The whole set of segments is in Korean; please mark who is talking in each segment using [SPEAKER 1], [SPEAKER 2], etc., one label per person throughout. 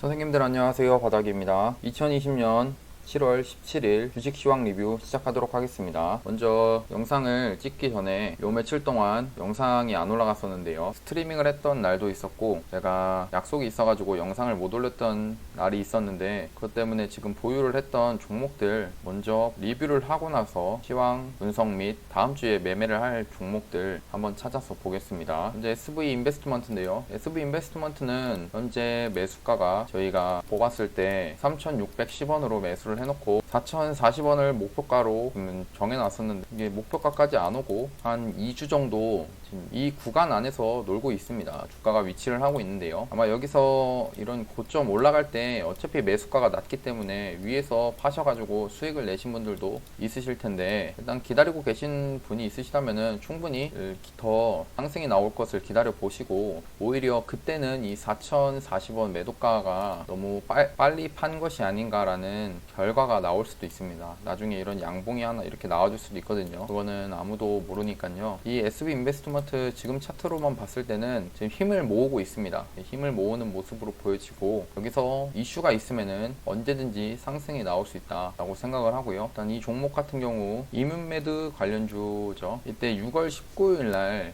[SPEAKER 1] 선생님들 안녕하세요. 바닥입니다. 2020년 7월 17일 주식 시황 리뷰 시작하도록 하겠습니다. 먼저 영상을 찍기 전에 요 며칠 동안 영상이 안 올라갔었는데요. 스트리밍을 했던 날도 있었고 제가 약속이 있어가지고 영상을 못 올렸던 날이 있었는데 그것 때문에 지금 보유를 했던 종목들 먼저 리뷰를 하고 나서 시황 분석 및 다음 주에 매매를 할 종목들 한번 찾아서 보겠습니다. 현재 SV 인베스트먼트인데요. SV 인베스트먼트는 현재 매수가가 저희가 뽑았을 때 3,610원으로 매수를 해놓고 4,040원을 목표가로 음, 정해놨었는데 이게 목표가까지 안 오고 한 2주 정도 지금 이 구간 안에서 놀고 있습니다. 주가가 위치를 하고 있는데요. 아마 여기서 이런 고점 올라갈 때 어차피 매수가가 낮기 때문에 위에서 파셔가지고 수익을 내신 분들도 있으실 텐데 일단 기다리고 계신 분이 있으시다면은 충분히 더 상승이 나올 것을 기다려 보시고 오히려 그때는 이 4,040원 매도가가 너무 빨, 빨리 판 것이 아닌가라는 결과가 나올 수도 있습니다. 나중에 이런 양봉이 하나 이렇게 나와줄 수도 있거든요. 그거는 아무도 모르니까요. 이 SB 인베스트먼트 지금 차트로만 봤을 때는 지금 힘을 모으고 있습니다. 힘을 모으는 모습으로 보여지고 여기서 이슈가 있으면은 언제든지 상승이 나올 수 있다라고 생각을 하고요. 일단 이 종목 같은 경우 이문매드 관련주죠. 이때 6월 19일 날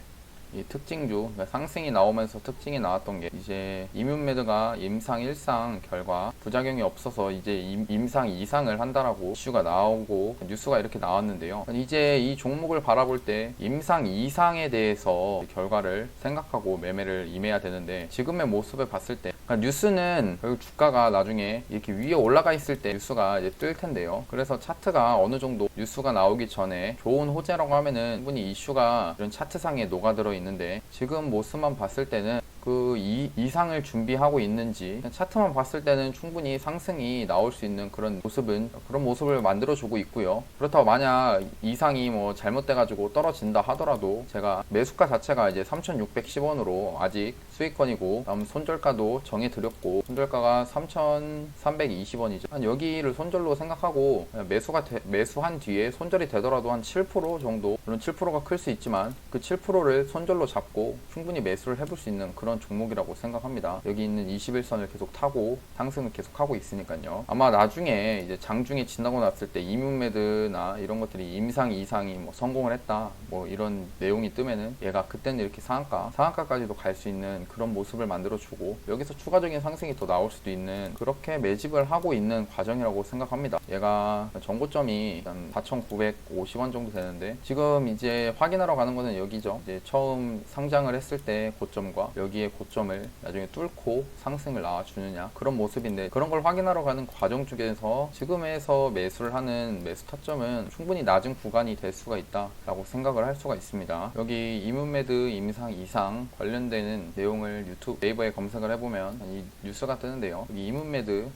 [SPEAKER 1] 이 특징주 그러니까 상승이 나오면서 특징이 나왔던 게 이제 이뮨메드가 임상 1상 결과 부작용이 없어서 이제 임, 임상 2상을 한다라고 이슈가 나오고 뉴스가 이렇게 나왔는데요. 이제 이 종목을 바라볼 때 임상 2상에 대해서 결과를 생각하고 매매를 임해야 되는데 지금의 모습을 봤을 때 그러니까 뉴스는 결국 주가가 나중에 이렇게 위에 올라가 있을 때 뉴스가 이제 뜰 텐데요. 그래서 차트가 어느 정도 뉴스가 나오기 전에 좋은 호재라고 하면은 충분히 이슈가 이런 차트상에 녹아들어 있는 데 지금 모습만 봤을 때는 그 이, 이상을 준비하고 있는지 차트만 봤을 때는 충분히 상승이 나올 수 있는 그런 모습은 그런 모습을 만들어 주고 있고요. 그렇다고 만약 이상이 뭐 잘못돼 가지고 떨어진다 하더라도 제가 매수가 자체가 이제 3610원으로 아직 수익권이고 다음 손절가도 정해 드렸고 손절가가 3320원이죠. 여기를 손절로 생각하고 매수가 되, 매수한 뒤에 손절이 되더라도 한 7% 정도 물론 7%가 클 수 있지만 그 7%를 손절로 잡고 충분히 매수를 해볼 수 있는 그런 종목이라고 생각합니다. 여기 있는 21선을 계속 타고 상승을 계속 하고 있으니까요. 아마 나중에 이제 장중에 지나고 났을 때 이문매드나 이런 것들이 임상 이상이 뭐 성공을 했다 뭐 이런 내용이 뜨면은 얘가 그때는 이렇게 상한가 상한가까지도 갈 수 있는 그런 모습을 만들어 주고 여기서 추가적인 상승이 더 나올 수도 있는 그렇게 매집을 하고 있는 과정이라고 생각합니다. 얘가 전고점이 한 4,950원 정도 되는데 지금 이제 확인하러 가는 거는 여기죠. 이제 처음 상장을 했을 때 고점과 여기에 고점을 나중에 뚫고 상승을 나와주느냐 그런 모습인데 그런 걸 확인하러 가는 과정 중에서 지금에서 매수를 하는 매수 타점은 충분히 낮은 구간이 될 수가 있다라고 생각을 할 수가 있습니다. 여기 이문매드 임상 이상 관련되는 내용을 유튜브 네이버에 검색을 해보면 이 뉴스가 뜨는데요. 이문매드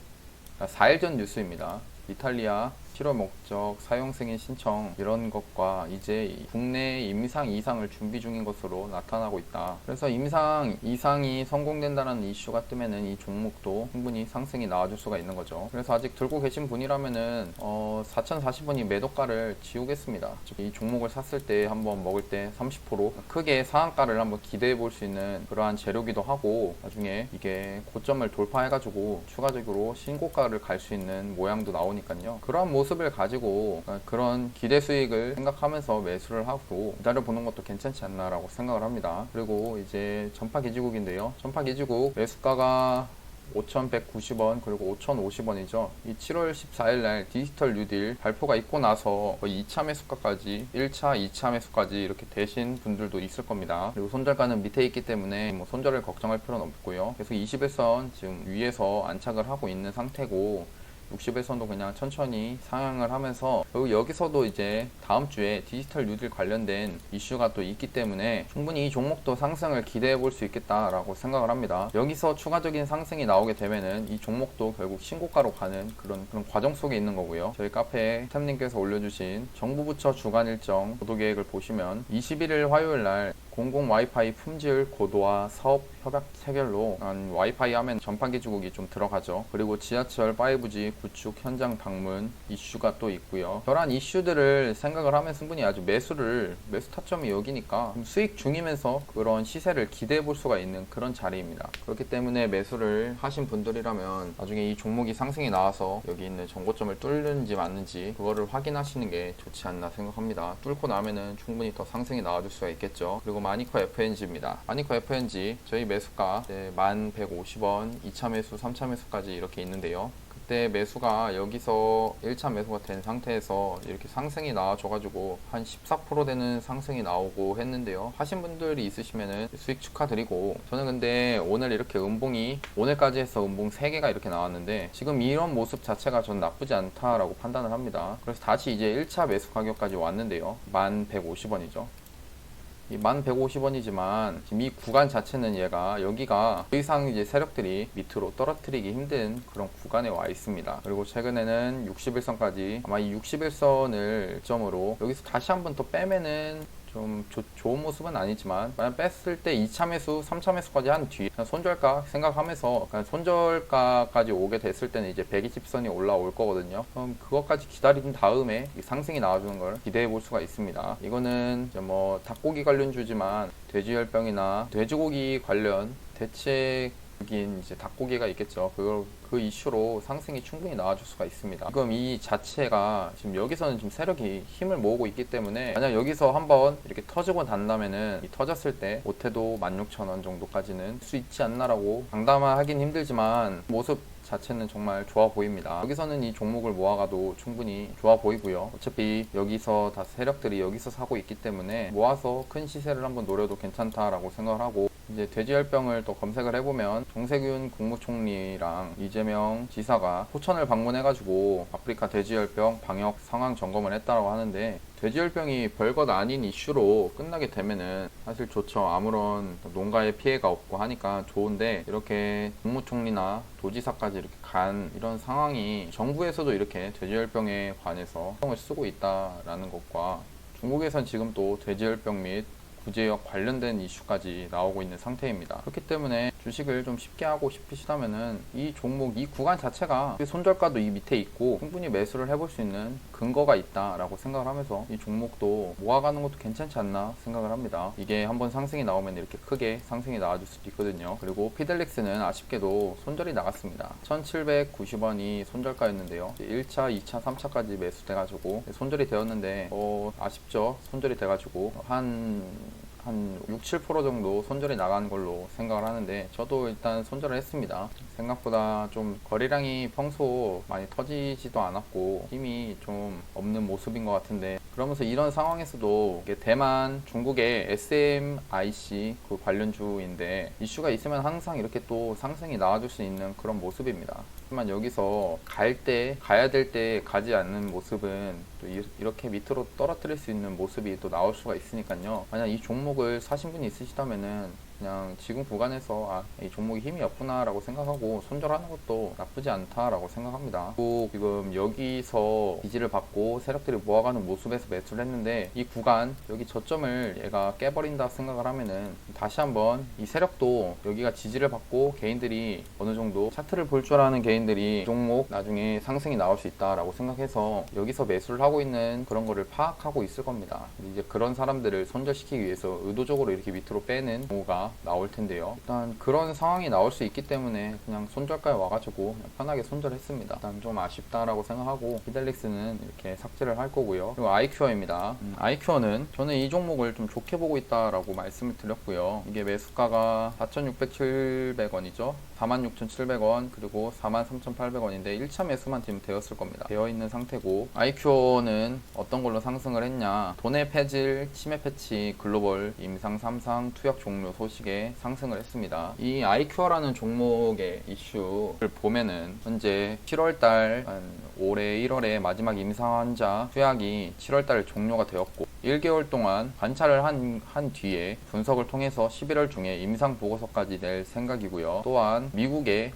[SPEAKER 1] 4일 전 뉴스입니다. 이탈리아 실험 목적 사용 승인 신청 이런 것과 이제 국내 임상 이상을 준비 중인 것으로 나타나고 있다. 그래서 임상 이상이 성공된다는 이슈가 뜨면은 이 종목도 충분히 상승이 나와줄 수가 있는 거죠. 그래서 아직 들고 계신 분이라면은 어 4,040원이 매도가를 지우겠습니다. 이 종목을 샀을 때 한번 먹을 때 30% 크게 상한가를 한번 기대해 볼 수 있는 그러한 재료기도 하고 나중에 이게 고점을 돌파해가지고 추가적으로 신고가를 갈 수 있는 모양도 나오니까요. 그러한 모습 을 가지고 그런 기대 수익을 생각하면서 매수를 하고 기다려 보는 것도 괜찮지 않나라고 생각을 합니다. 그리고 이제 전파 기지국인데요. 전파 기지국 매수가가 5,190원 그리고 5,050원이죠. 이 7월 14일 날 디지털 뉴딜 발표가 있고 나서 거의 2차 매수가까지 1차, 2차 매수까지 이렇게 되신 분들도 있을 겁니다. 그리고 손절가는 밑에 있기 때문에 뭐 손절을 걱정할 필요는 없고요. 계속 21선 지금 위에서 안착을 하고 있는 상태고 60일선도 그냥 천천히 상향을 하면서 그리고 여기서도 이제 다음 주에 디지털 뉴딜 관련된 이슈가 또 있기 때문에 충분히 이 종목도 상승을 기대해 볼 수 있겠다라고 생각을 합니다. 여기서 추가적인 상승이 나오게 되면은 이 종목도 결국 신고가로 가는 그런 그런 과정 속에 있는 거고요. 저희 카페에 템님께서 올려주신 정부 부처 주간 일정 보도 계획을 보시면 21일 화요일 날 공공 와이파이 품질 고도화 사업 협약 체결로 한 와이파이 하면 전판 기지국이 좀 들어가죠. 그리고 지하철 5G 구축 현장 방문 이슈가 또 있고요. 저런 이슈들을 생각을 하면 승분이 아주 매수를 매수 타점이 여기니까 좀 수익 중이면서 그런 시세를 기대해 볼 수가 있는 그런 자리입니다. 그렇기 때문에 매수를 하신 분들이라면 나중에 이 종목이 상승이 나와서 여기 있는 정고점을 뚫는지 맞는지 그거를 확인하시는 게 좋지 않나 생각합니다. 뚫고 나면은 충분히 더 상승이 나와줄 수가 있겠죠. 그리고 마니커 FNG입니다. 마니커 FNG 저희 매수가 1150원, 2차 매수, 3차 매수까지 이렇게 있는데요. 그때 매수가 여기서 1차 매수가 된 상태에서 이렇게 상승이 나와줘가지고 한 14% 되는 상승이 나오고 했는데요. 하신 분들이 있으시면은 수익 축하드리고 저는 근데 오늘 이렇게 음봉이 오늘까지 해서 음봉 3개가 이렇게 나왔는데 지금 이런 모습 자체가 전 나쁘지 않다라고 판단을 합니다. 그래서 다시 이제 1차 매수 가격까지 왔는데요. 1150원이죠. 이 1150원이지만 지금 이 구간 자체는 얘가 여기가 더 이상 이제 세력들이 밑으로 떨어뜨리기 힘든 그런 구간에 와 있습니다. 그리고 최근에는 61선까지 아마 이 61선을 점으로 여기서 다시 한 번 더 빼면은 좀 조- 좋은 모습은 아니지만 만약 뺐을 때 2차 매수, 3차 매수까지 한 뒤에 손절가 생각하면서 그냥 손절가까지 오게 됐을 때는 이제 120선이 올라올 거거든요. 그럼 그것까지 기다린 다음에 이 상승이 나와주는 걸 기대해 볼 수가 있습니다. 이거는 뭐 닭고기 관련 주지만 돼지열병이나 돼지고기 관련 대책 인 이제 닭고기가 있겠죠. 그걸 그 이슈로 상승이 충분히 나와줄 수가 있습니다. 지금 이 자체가 지금 여기서는 지금 세력이 힘을 모으고 있기 때문에 만약 여기서 한번 이렇게 터지고 난다면은 이 터졌을 때 못해도 16,000원 정도까지는 수 있지 않나라고 장담하긴 힘들지만 모습 자체는 정말 좋아 보입니다. 여기서는 이 종목을 모아가도 충분히 좋아 보이고요. 어차피 여기서 다 세력들이 여기서 사고 있기 때문에 모아서 큰 시세를 한번 노려도 괜찮다라고 생각을 하고 이제 돼지열병을 또 검색을 해보면 정세균 국무총리랑 이재명 지사가 포천을 방문해가지고 아프리카 돼지열병 방역 상황 점검을 했다라고 하는데 돼지열병이 별것 아닌 이슈로 끝나게 되면은 사실 좋죠. 아무런 농가에 피해가 없고 하니까 좋은데 이렇게 국무총리나 도지사까지 이렇게 간 이런 상황이 정부에서도 이렇게 돼지열병에 관해서 신경을 쓰고 있다라는 것과 중국에선 지금 또 돼지열병 및 구제역 관련된 이슈까지 나오고 있는 상태입니다. 그렇기 때문에 주식을 좀 쉽게 하고 싶으시다면은 이 종목, 이 구간 자체가 손절가도 이 밑에 있고 충분히 매수를 해볼 수 있는 근거가 있다라고 생각을 하면서 이 종목도 모아가는 것도 괜찮지 않나 생각을 합니다. 이게 한번 상승이 나오면 이렇게 크게 상승이 나와줄 수도 있거든요. 그리고 피델릭스는 아쉽게도 손절이 나갔습니다. 1790원이 손절가였는데요. 1차, 2차, 3차까지 매수돼가지고 손절이 되었는데 어, 아쉽죠. 손절이 돼가지고 한 한 6, 7% 정도 손절이 나간 걸로 생각을 하는데 저도 일단 손절을 했습니다. 생각보다 좀 거래량이 평소 많이 터지지도 않았고 힘이 좀 없는 모습인 것 같은데 그러면서 이런 상황에서도 대만, 중국의 SMIC 그 관련주인데 이슈가 있으면 항상 이렇게 또 상승이 나와줄 수 있는 그런 모습입니다. 하지만 여기서 갈 때, 가야 될 때 가지 않는 모습은 또 이- 이렇게 밑으로 떨어뜨릴 수 있는 모습이 또 나올 수가 있으니까요. 만약 이 종목을 사신 분이 있으시다면은 그냥 지금 구간에서 아, 이 종목이 힘이 없구나라고 생각하고 손절하는 것도 나쁘지 않다라고 생각합니다. 또 지금 여기서 지지를 받고 세력들이 모아가는 모습에서 매수를 했는데 이 구간 여기 저점을 얘가 깨버린다 생각을 하면은 다시 한번 이 세력도 여기가 지지를 받고 개인들이 어느 정도 차트를 볼 줄 아는 개인들이 이 종목 나중에 상승이 나올 수 있다라고 생각해서 여기서 매수를 하고 있는 그런 거를 파악하고 있을 겁니다. 이제 그런 사람들을 손절시키기 위해서 의도적으로 이렇게 밑으로 빼는 경우가 나올 텐데요. 일단 그런 상황이 나올 수 있기 때문에 그냥 손절가에 와가지고 편하게 손절했습니다. 일단 좀 아쉽다라고 생각하고 피델릭스는 이렇게 삭제를 할 거고요. 그리고 아이큐어입니다. 음, 아이큐어는 저는 이 종목을 좀 좋게 보고 있다라고 말씀을 드렸고요. 이게 매수가가 4,600원이죠. 46,700원 그리고 43,800원인데 1차 매수만 지금 되었을 겁니다. 되어 있는 상태고 아이큐어는 어떤 걸로 상승을 했냐 돈의 폐질, 치매 패치, 글로벌 임상 3상 투약 종료 소식에 상승을 했습니다. 이 아이큐어라는 종목의 이슈를 보면은 현재 7월달 한 올해 1월에 마지막 임상 환자 투약이 7월달 종료가 되었고 1개월 동안 관찰을 한, 한 뒤에 분석을 통해서 11월 중에 임상 보고서까지 낼 생각이고요. 또한 미국의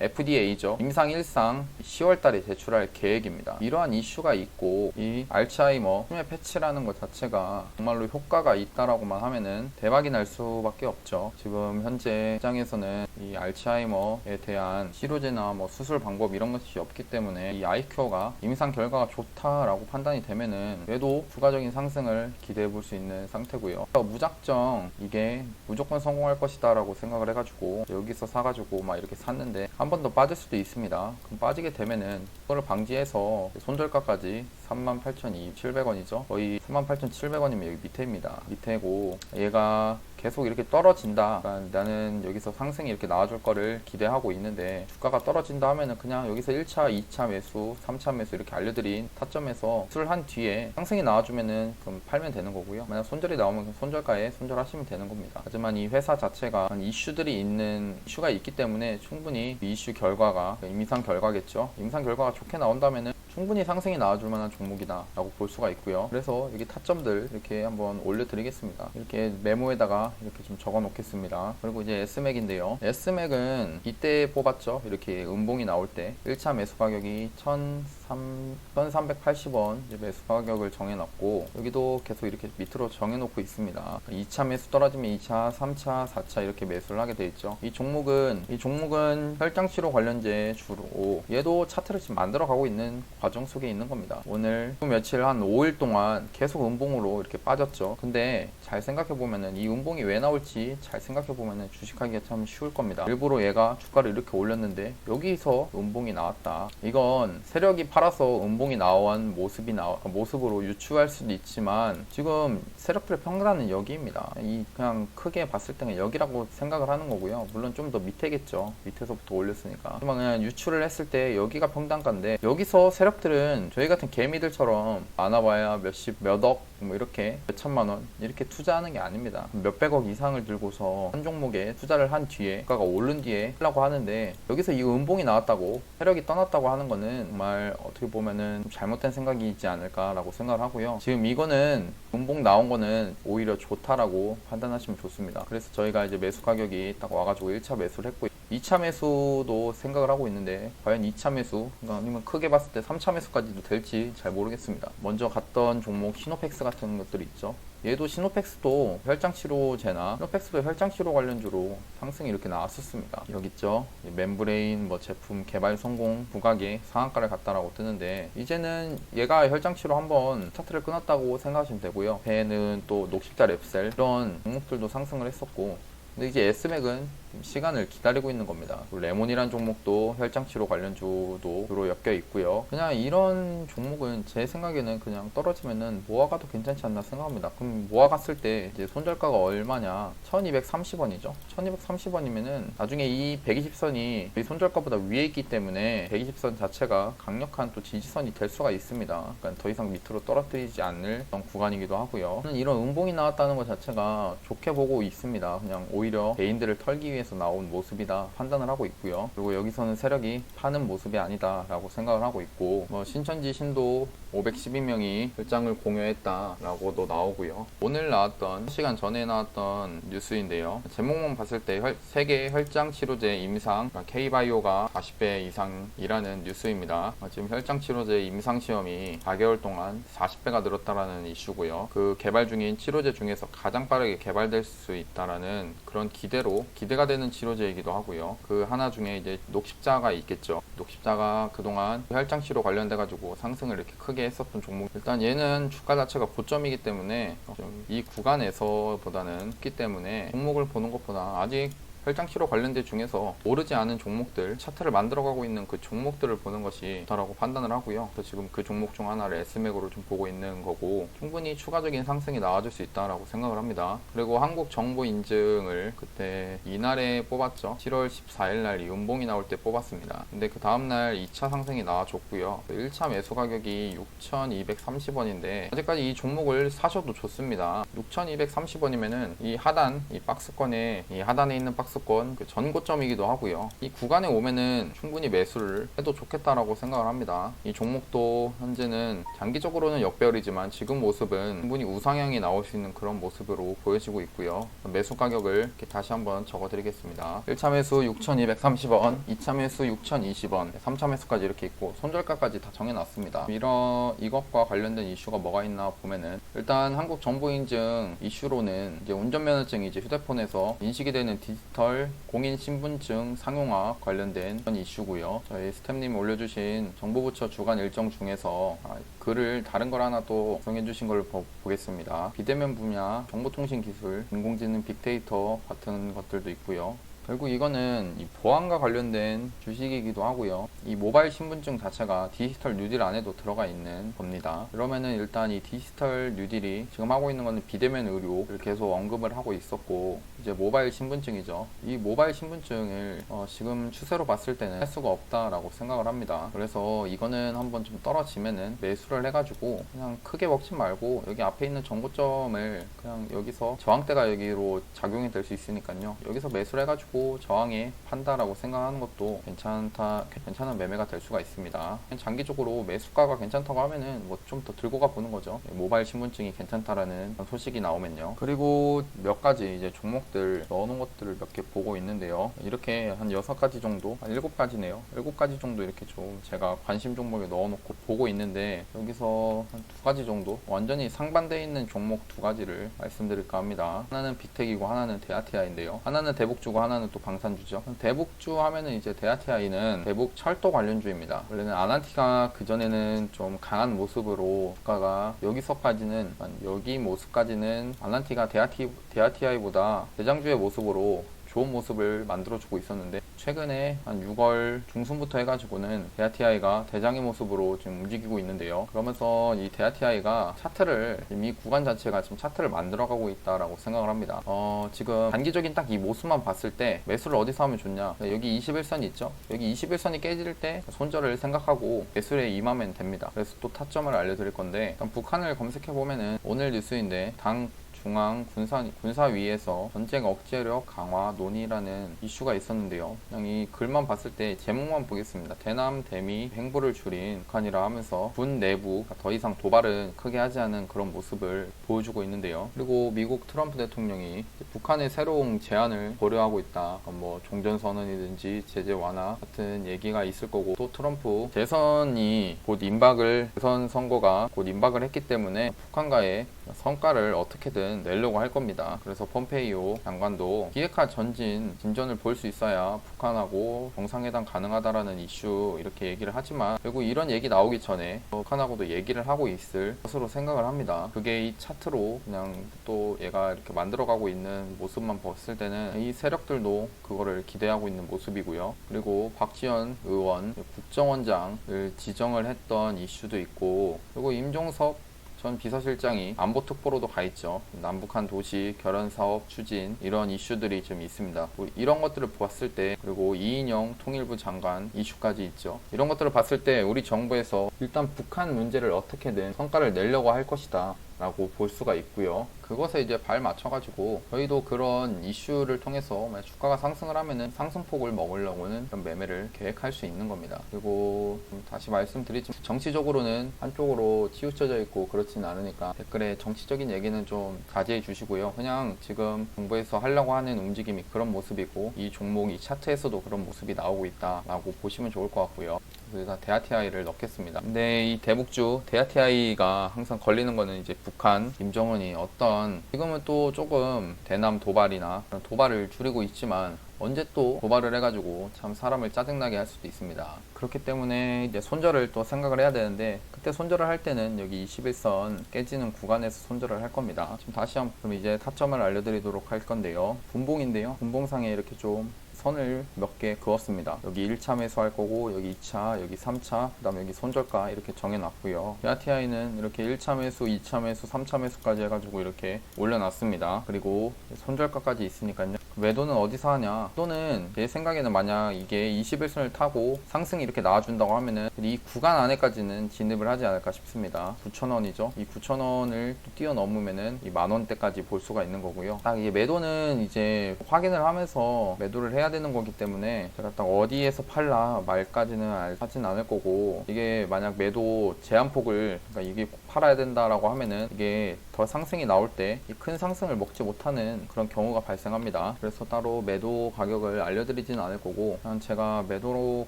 [SPEAKER 1] FDA죠. 임상 1상 10월 달에 제출할 계획입니다. 이러한 이슈가 있고 이 알츠하이머 치매 패치라는 것 자체가 정말로 효과가 있다라고만 하면은 대박이 날 수밖에 없죠. 지금 현재 시장에서는 이 알츠하이머에 대한 치료제나 뭐 수술 방법 이런 것이 없기 때문에 이 아이큐어가 임상 결과가 좋다라고 판단이 되면은 얘도 부가적인 상승을 기대해 볼 수 있는 상태고요. 무작정 이게 무조건 성공할 것이다라고 생각을 해가지고 여기서 사가지고 막 이렇게 샀는데 한번 더 빠질 수도 있습니다. 그럼 빠지게 되면은 그거를 방지해서 손절가까지 38,700원이죠. 거의 38,700원이면 여기 밑에입니다. 밑에고 얘가 계속 이렇게 떨어진다. 그러니까 나는 여기서 상승이 이렇게 나와줄 거를 기대하고 있는데 주가가 떨어진다 하면은 그냥 여기서 1차, 2차 매수, 3차 매수 이렇게 알려드린 타점에서 수를 한 뒤에 상승이 나와주면은 그럼 팔면 되는 거고요. 만약 손절이 나오면 손절가에 손절하시면 되는 겁니다. 하지만 이 회사 자체가 이슈들이 있는 이슈가 있기 때문에 충분히 이 이슈 결과가 임상 결과겠죠. 임상 결과가 좋게 나온다면은 충분히 상승이 나와줄 만한 종목이다 라고 볼 수가 있고요. 그래서 여기 타점들 이렇게 한번 올려드리겠습니다. 이렇게 메모에다가 이렇게 좀 적어 놓겠습니다. 그리고 이제 S맥인데요. S맥은 이때 뽑았죠. 이렇게 음봉이 나올 때 1차 매수 가격이 1,300 1380원 매수 가격을 정해놨고 여기도 계속 이렇게 밑으로 정해놓고 있습니다. 2차 매수 떨어지면 2차, 3차, 4차 이렇게 매수를 하게 돼 있죠. 이 종목은 이 종목은 혈장 치료 관련제 주로 얘도 차트를 지금 만들어 가고 있는 과정 속에 있는 겁니다. 오늘 그 며칠 한 5일 동안 계속 음봉으로 이렇게 빠졌죠. 근데 잘 생각해 보면은 이 음봉이 왜 나올지 잘 생각해 보면은 주식하기가 참 쉬울 겁니다. 일부러 얘가 주가를 이렇게 올렸는데 여기서 음봉이 나왔다. 이건 세력이 팔아서 음봉이 나온 모습이 나 모습으로 유추할 수도 있지만 지금 세력들의 평단은 여기입니다. 이 그냥 크게 봤을 때는 여기라고 생각을 하는 거고요. 물론 좀 더 밑에겠죠. 밑에서부터 올렸으니까. 하지만 그냥 유출을 했을 때 여기가 평단가인데 여기서 세력들은 저희 같은 개미들처럼 많아봐야 몇십 몇억 뭐 이렇게 몇 천만 원 이렇게 투자하는 게 아닙니다. 몇백억 이상을 들고서 한 종목에 투자를 한 뒤에 주가가 오른 뒤에 하려고 하는데 여기서 이 음봉이 나왔다고 세력이 떠났다고 하는 거는 정말 어떻게 보면은 좀 잘못된 생각이지 않을까라고 생각을 하고요. 지금 이거는 음봉 나온 거는 오히려 좋다라고 판단하시면 좋습니다. 그래서 저희가 이제 매수 가격이 딱 와가지고 1차 매수를 했고 2차 매수도 생각을 하고 있는데 과연 2차 매수 그러니까 아니면 크게 봤을 때 3차 매수까지도 될지 잘 모르겠습니다. 먼저 갔던 종목 시노펙스 같은 것들이 있죠. 얘도 시노펙스도 혈장 치료 제나 시노펙스도 혈장 치료 관련주로 상승이 이렇게 나왔었습니다. 여기 있죠. 이 멤브레인 뭐 제품 개발 성공 부각에 상한가를 갔다라고 뜨는데 이제는 얘가 혈장 치료 한번 차트를 끊었다고 생각하시면 되고요. 배는 또 녹십자 랩셀 이런 종목들도 상승을 했었고 근데 이제 S맥은 시간을 기다리고 있는 겁니다. 레몬이란 종목도 혈장 치료 관련주도 주로 엮여 있고요. 그냥 이런 종목은 제 생각에는 그냥 떨어지면은 모아가도 괜찮지 않나 생각합니다. 그럼 모아갔을 때 이제 손절가가 얼마냐? 1230원이죠. 1230원이면은 나중에 이 120선이 이 손절가보다 위에 있기 때문에 120선 자체가 강력한 또 지지선이 될 수가 있습니다. 그러니까 더 이상 밑으로 떨어뜨리지 않을 그런 구간이기도 하고요. 이런 음봉이 나왔다는 것 자체가 좋게 보고 있습니다. 그냥 오 히려 개인들을 털기 위해서 나온 모습이다 판단을 하고 있고요. 그리고 여기서는 세력이 파는 모습이 아니다라고 생각을 하고 있고 뭐 신천지 신도 512명이 결장을 공유했다라고도 나오고요. 오늘 나왔던 시간 전에 나왔던 뉴스인데요. 제목만 봤을 때 혈- 세계 혈장 치료제 임상 그러니까 K바이오가 40배 이상이라는 뉴스입니다. 어, 지금 혈장 치료제 임상 시험이 4개월 동안 40배가 늘었다라는 이슈고요. 그 개발 중인 치료제 중에서 가장 빠르게 개발될 수 있다라는 그런 기대로 기대가 되는 치료제이기도 하고요. 그 하나 중에 이제 녹십자가 있겠죠. 녹십자가 그동안 혈장 치료 관련돼 가지고 상승을 이렇게 크게 했었던 종목. 일단 얘는 주가 자체가 고점이기 때문에 좀이 구간에서보다는 있기 때문에 종목을 보는 것보다 아직 혈장 치료 관련된 중에서 오르지 않은 종목들 차트를 만들어가고 있는 그 종목들을 보는 것이 좋다라고 판단을 하고요. 그래서 지금 그 종목 중 하나를 S맥으로 좀 보고 있는 거고 충분히 추가적인 상승이 나와줄 수 있다라고 생각을 합니다. 그리고 한국 정보 인증을 그때 이날에 뽑았죠. 7월 14일 날이 음봉이 나올 때 뽑았습니다. 근데 그 다음날 2차 상승이 나와줬고요. 1차 매수 가격이 6,230원인데 아직까지 이 종목을 사셔도 좋습니다. 6,230원이면은 이 하단 이 박스권에 이 하단에 있는 박스권 그 전고점이기도 하고요. 이 구간에 오면은 충분히 매수를 해도 좋겠다라고 생각을 합니다. 이 종목도 현재는 장기적으로는 역배열이지만 지금 모습은 충분히 우상향이 나올 수 있는 그런 모습으로 보여지고 있고요. 매수 가격을 다시 한번 적어드리겠습니다. 1차 매수 6,230원, 2차 매수 6,020원, 3차 매수까지 이렇게 있고 손절가까지 다 정해놨습니다. 이런 이것과 관련된 이슈가 뭐가 있나 보면은 일단 한국 정보 인증 이슈로는 이제 운전면허증이 이제 휴대폰에서 인식이 되는 디지털 공인 신분증 상용화 관련된 이슈고요. 저희 스탭님 올려주신 정보부처 주간 일정 중에서 아, 글을 다른 걸 하나 또 정해주신 걸 보, 보겠습니다. 비대면 분야, 정보통신 기술, 인공지능 빅데이터 같은 것들도 있고요. 결국 이거는 이 보안과 관련된 주식이기도 하고요. 이 모바일 신분증 자체가 디지털 뉴딜 안에도 들어가 있는 겁니다. 그러면은 일단 이 디지털 뉴딜이 지금 하고 있는 거는 비대면 의료를 계속 언급을 하고 있었고 이제 모바일 신분증이죠. 이 모바일 신분증을 어, 지금 추세로 봤을 때는 할 수가 없다라고 생각을 합니다. 그래서 이거는 한번 좀 떨어지면은 매수를 해가지고 그냥 크게 먹지 말고 여기 앞에 있는 정고점을 그냥 여기서 저항대가 여기로 작용이 될 수 있으니까요. 여기서 매수를 해가지고 저항에 판다라고 생각하는 것도 괜찮다, 괜찮은 매매가 될 수가 있습니다. 장기적으로 매수가가 괜찮다고 하면은 뭐 좀 더 들고 가 보는 거죠. 모바일 신분증이 괜찮다라는 소식이 나오면요. 그리고 몇 가지 이제 종목들 넣어놓은 것들을 몇 개 보고 있는데요. 이렇게 한 여섯 가지 정도, 한 일곱 가지네요. 일곱 가지 정도 이렇게 좀 제가 관심 종목에 넣어놓고 보고 있는데 여기서 한 두 가지 정도 완전히 상반되어 있는 종목 두 가지를 말씀드릴까 합니다. 하나는 빅텍이고 하나는 데아티아인데요. 하나는 대북주고 하나는 또 방산주죠. 대북주 하면은 이제 데아티아이는 대북 철도 관련주입니다. 원래는 아난티가 그전에는 좀 강한 모습으로 주가가 여기서까지는 한 여기 모습까지는 아난티가 데아티, 데아티아이보다 대장주의 모습으로 좋은 모습을 만들어주고 있었는데 최근에 한 6월 중순부터 해가지고는 데아티아이가 대장의 모습으로 지금 움직이고 있는데요. 그러면서 이 데아티아이가 차트를 지금 이 구간 자체가 지금 차트를 만들어가고 있다라고 생각을 합니다. 어, 지금 단기적인 딱 이 모습만 봤을 때 매수를 어디서 하면 좋냐? 여기 21선이 있죠? 여기 21선이 깨질 때 손절을 생각하고 매수에 임하면 됩니다. 그래서 또 타점을 알려드릴 건데 북한을 검색해 보면은 오늘 뉴스인데 당 중앙 군사, 군사위에서 전쟁 억제력 강화 논의라는 이슈가 있었는데요. 그냥 이 글만 봤을 때 제목만 보겠습니다. 대남 대미 행보를 줄인 북한이라 하면서 군 내부 더 이상 도발은 크게 하지 않은 그런 모습을 보여주고 있는데요. 그리고 미국 트럼프 대통령이 북한의 새로운 제안을 고려하고 있다. 뭐 종전 선언이든지 제재 완화 같은 얘기가 있을 거고 또 트럼프 대선이 곧 임박을 대선 선거가 곧 임박을 했기 때문에 북한과의 성과를 어떻게든 내려고 할 겁니다. 그래서 폼페이오 장관도 비핵화 전진 진전을 볼 수 있어야 북한하고 정상회담 가능하다라는 이슈 이렇게 얘기를 하지만 결국 이런 얘기 나오기 전에 북한하고도 얘기를 하고 있을 것으로 생각을 합니다. 그게 이 차트로 그냥 또 얘가 이렇게 만들어가고 있는 모습만 봤을 때는 이 세력들도 그거를 기대하고 있는 모습이고요. 그리고 박지원 의원 국정원장을 지정을 했던 이슈도 있고 그리고 임종석 전 비서실장이 안보 특보로도 가 있죠. 남북한 도시 결연 사업 추진 이런 이슈들이 좀 있습니다. 뭐 이런 것들을 봤을 때 그리고 이인영 통일부 장관 이슈까지 있죠. 이런 것들을 봤을 때 우리 정부에서 일단 북한 문제를 어떻게든 성과를 내려고 할 것이다. 라고 볼 수가 있고요. 그것에 이제 발 맞춰가지고 저희도 그런 이슈를 통해서 만약 주가가 상승을 하면은 상승폭을 먹으려고는 그런 매매를 계획할 수 있는 겁니다. 그리고 좀 다시 말씀드리지만 정치적으로는 한쪽으로 치우쳐져 있고 그렇진 않으니까 댓글에 정치적인 얘기는 좀 자제해 주시고요. 그냥 지금 정부에서 하려고 하는 움직임이 그런 모습이고 이 종목 이 차트에서도 그런 모습이 나오고 있다라고 보시면 좋을 것 같고요. 그래서 데아티아이를 넣겠습니다. 근데 이 대북주 데아티아이가 항상 걸리는 거는 이제 북한 김정은이 어떤 지금은 또 조금 대남 도발이나 도발을 줄이고 있지만 언제 또 도발을 해가지고 참 사람을 짜증나게 할 수도 있습니다. 그렇기 때문에 이제 손절을 또 생각을 해야 되는데 그때 손절을 할 때는 여기 21선 깨지는 구간에서 손절을 할 겁니다. 지금 다시 한번 이제 타점을 알려드리도록 할 건데요. 분봉인데요. 분봉상에 이렇게 좀 선을 몇 개 그었습니다. 여기 1차 매수할 거고 여기 2차, 여기 3차, 그 다음에 여기 손절가 이렇게 정해놨고요. DRTI는 이렇게 1차 매수, 2차 매수, 3차 매수까지 해가지고 이렇게 올려놨습니다. 그리고 손절가까지 있으니까요. 매도는 어디서 하냐? 또는 제 생각에는 만약 이게 21선을 타고 상승이 이렇게 나와준다고 하면은 이 구간 안에까지는 진입을 하지 않을까 싶습니다. 9,000원이죠. 이 9,000원을 뛰어넘으면은 이 만원대까지 볼 수가 있는 거고요. 딱 이게 매도는 이제 확인을 하면서 매도를 해야 되는 거기 때문에 제가 딱 어디에서 팔라 말까지는 알- 하진 않을 거고 이게 만약 매도 제한폭을 그러니까 이게 꼭 팔아야 된다라고 하면은 이게 더 상승이 나올 때이큰 상승을 먹지 못하는 그런 경우가 발생합니다. 그래서 따로 매도 가격을 알려드리지는 않을 거고 그냥 제가 매도로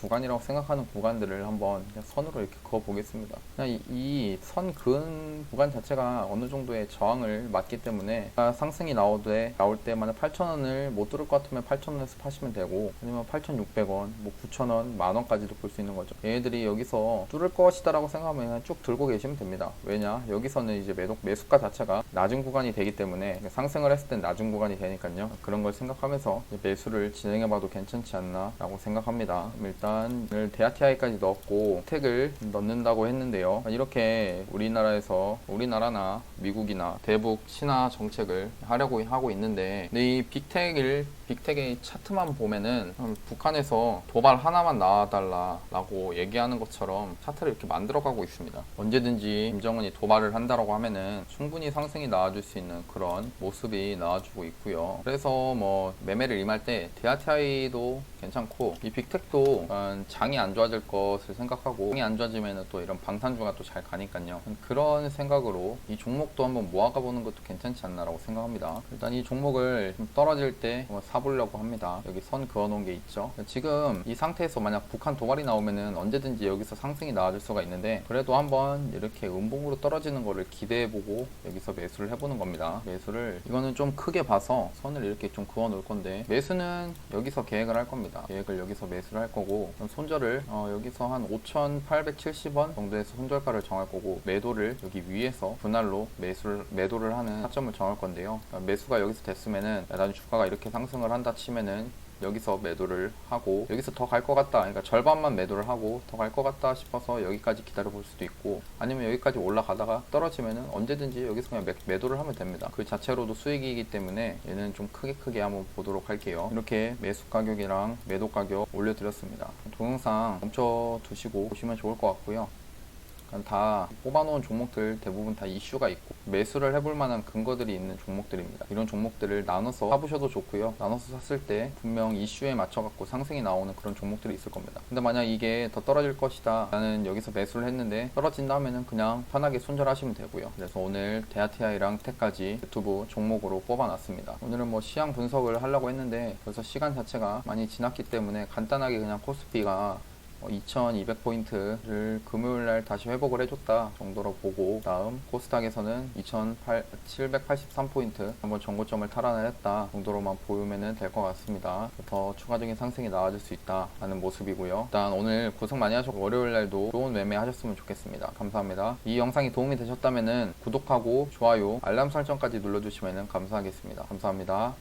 [SPEAKER 1] 구간이라고 생각하는 구간들을 한번 그냥 선으로 이렇게 그어 보겠습니다. 그냥 이선 그은 구간 자체가 어느 정도의 저항을 맞기 때문에 상승이 나오되 나올 때 만약 8,000원을 못 뚫을 것 같으면 8,000원에서 파시면 되고 아니면 8,600원, 뭐 9,000원, 만 원까지도 볼 수 있는 거죠. 얘네들이 여기서 뚫을 것이다라고 생각하면 쭉 들고 계시면 됩니다. 왜냐? 여기서는 이제 매도 매수가 자체가 낮은 구간이 되기 때문에 상승을 했을 땐 낮은 구간이 되니까요. 그런 걸 생각하면서 매수를 진행해봐도 괜찮지 않나 라고 생각합니다. 그럼 일단 오늘 대아티아이까지 넣었고 택을 넣는다고 했는데요. 이렇게 우리나라에서 우리나라나 미국이나 대북 친화 정책을 하려고 하고 있는데 이 빅텍을 빅텍의 차트만 보면은 음, 북한에서 도발 하나만 나와달라라고 얘기하는 것처럼 차트를 이렇게 만들어가고 있습니다. 언제든지 김정은이 도발을 한다라고 하면은 충분히 상승이 나와줄 수 있는 그런 모습이 나와주고 있고요. 그래서 뭐 매매를 임할 때 DRTI도 괜찮고 이 빅텍도 장이 안 좋아질 것을 생각하고 장이 안 좋아지면은 또 이런 방탄주가 또 잘 가니까요. 그런 생각으로 이 종목도 한번 모아가 보는 것도 괜찮지 않나라고 생각합니다. 일단 이 종목을 좀 떨어질 때 한번 사보려고 합니다. 여기 선 그어놓은 게 있죠. 지금 이 상태에서 만약 북한 도발이 나오면은 언제든지 여기서 상승이 나와줄 수가 있는데 그래도 한번 이렇게 음봉으로 떨어지는 거를 기대해보고 여기서 매수를 해보는 겁니다. 매수를 이거는 좀 크게 봐서 선을 이렇게 좀 그어 놓을 건데 매수는 여기서 계획을 할 겁니다. 계획을 여기서 매수를 할 거고 손절을 어, 여기서 한 5,870원 정도에서 손절가를 정할 거고 매도를 여기 위에서 분할로 매수를 매도를 하는 타점을 정할 건데요. 그러니까 매수가 여기서 됐으면은 나중에 주가가 이렇게 상승을 한다 치면은 여기서 매도를 하고 여기서 더 갈 것 같다. 그러니까 절반만 매도를 하고 더 갈 것 같다 싶어서 여기까지 기다려 볼 수도 있고 아니면 여기까지 올라가다가 떨어지면은 언제든지 여기서 그냥 매, 매도를 하면 됩니다. 그 자체로도 수익이기 때문에 얘는 좀 크게 크게 한번 보도록 할게요. 이렇게 매수 가격이랑 매도 가격 올려드렸습니다. 동영상 멈춰 두시고 보시면 좋을 것 같고요 다 뽑아놓은 종목들 대부분 다 이슈가 있고 매수를 해볼 만한 근거들이 있는 종목들입니다. 이런 종목들을 나눠서 사보셔도 좋고요. 나눠서 샀을 때 분명 이슈에 맞춰갖고 상승이 나오는 그런 종목들이 있을 겁니다. 근데 만약 이게 더 떨어질 것이다. 나는 여기서 매수를 했는데 떨어진다 하면은 그냥 편하게 손절하시면 되고요. 그래서 오늘 대아티아이랑 택까지 유튜브 종목으로 뽑아놨습니다. 오늘은 뭐 시향 분석을 하려고 했는데 벌써 시간 자체가 많이 지났기 때문에 간단하게 그냥 코스피가 2200포인트를 금요일 날 다시 회복을 해줬다 정도로 보고 다음 코스닥에서는 2783포인트 한번 정고점을 탈환을 했다 정도로만 보면 될 것 같습니다. 더 추가적인 상승이 나와줄 수 있다라는 모습이고요. 일단 오늘 고생 많이 하셨고 월요일 날도 좋은 매매 하셨으면 좋겠습니다. 감사합니다. 이 영상이 도움이 되셨다면 구독하고 좋아요 알람 설정까지 눌러주시면 감사하겠습니다. 감사합니다.